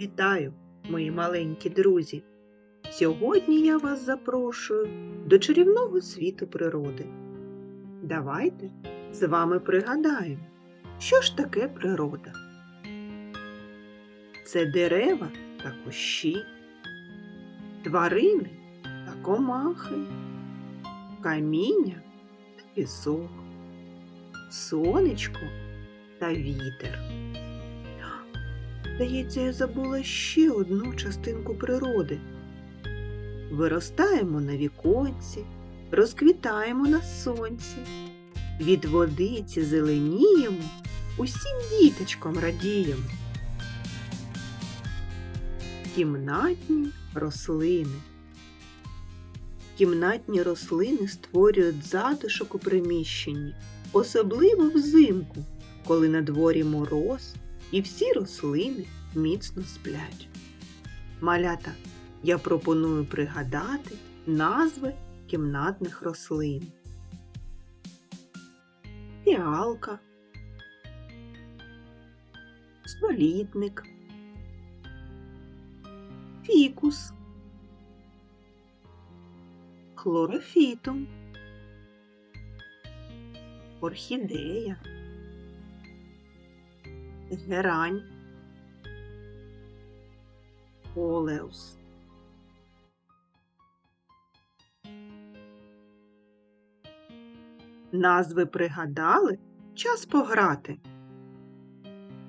Вітаю, мої маленькі друзі! Сьогодні я вас запрошую до чарівного світу природи. Давайте з вами пригадаємо, що ж таке природа. Це дерева та кущі, тварини та комахи, каміння та пісок, сонечко та вітер. Здається, я забула ще одну частинку природи. Виростаємо на віконці, розквітаємо на сонці, від водиці зеленіємо, усім діточкам радіємо. Кімнатні рослини. Кімнатні рослини створюють затишок у приміщенні, особливо взимку, коли на дворі мороз і всі рослини міцно сплять. Малята, я пропоную пригадати назви кімнатних рослин. Фіалка, столітник, фікус, хлорофітум, орхідея герань, олеус. Назви пригадали, час пограти.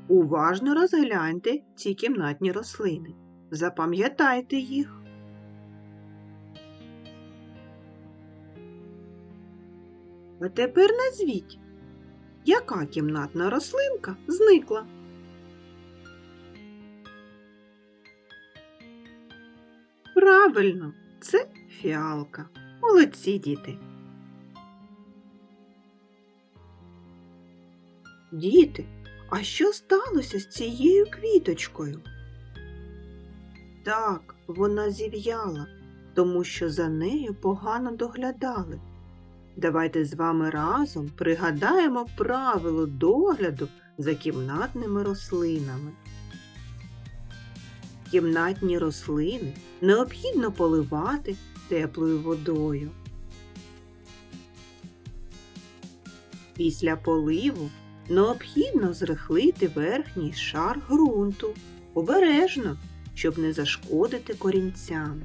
Уважно розгляньте ці кімнатні рослини. Запам'ятайте їх. А тепер назвіть, яка кімнатна рослинка зникла. Правильно, це фіалка. Молодці діти. Діти, а що сталося з цією квіточкою? Так, вона зів'яла, тому що за нею погано доглядали. Давайте з вами разом пригадаємо правило догляду за кімнатними рослинами. Кімнатні рослини необхідно поливати теплою водою. Після поливу необхідно зрихлити верхній шар ґрунту обережно, щоб не зашкодити корінцям.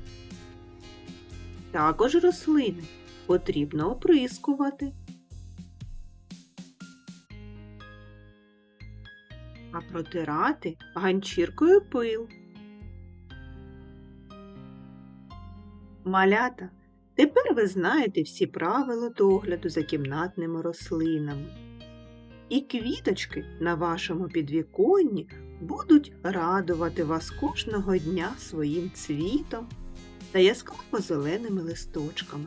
Також рослини потрібно оприскувати. А протирати ганчіркою пил. Малята, тепер ви знаєте всі правила догляду за кімнатними рослинами. І квіточки на вашому підвіконні будуть радувати вас кожного дня своїм цвітом та яскраво зеленими листочками.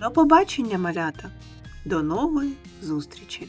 До побачення, малята! До нової зустрічі!